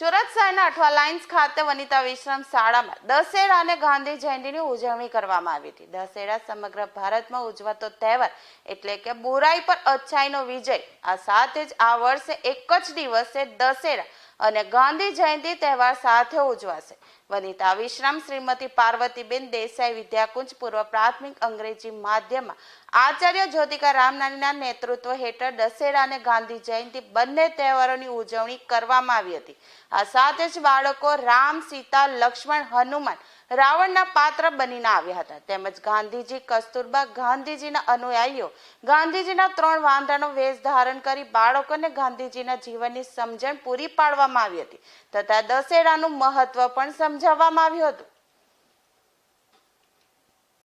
Athwa lines ખાતે વનિતા વિશ્રામ શાળામાં દશેરા અને ગાંધી જયંતિની ઉજવણી કરવામાં આવી હતી. દશેરા સમગ્ર ભારતમાં ઉજવાતો તહેવાર એટલે કે બુરાઈ પર અચ્છાઈનો વિજય. આ સાથે જ આ વર્ષે એક જ દિવસે દશેરા અને ગાંધી જયંતિ તહેવાર સાથે ઉજવાશે. વનિતા વિશ્રામ શ્રીમતી પાર્વતીબેન દેસાઈ વિદ્યાકુંજ પૂર્વ પ્રાથમિક અંગ્રેજી માધ્યમ આચાર્ય જ્યોતિકા રામનાનીના નેતૃત્વ હેઠળ દશેરા અને ગાંધી જયંતિ બંને તહેવારોની ઉજવણી કરવામાં આવી હતી. આ સાથે જ બાળકો રામ, સીતા, લક્ષ્મણ, હનુમાન, રાવણના પાત્ર બનીને આવ્યા હતા. તેમજ ગાંધીજી કસ્તુરબા, ગાંધીજીના અનુયાયીઓ, ગાંધીજીના ત્રણ વાંધાનો વેશ ધારણ કરી બાળકોને ગાંધીજીના જીવનની સમજણ પૂરી પાડવામાં આવી હતી. તથા દશેરાનું મહત્વ પણ સમજાવવામાં આવ્યું હતું.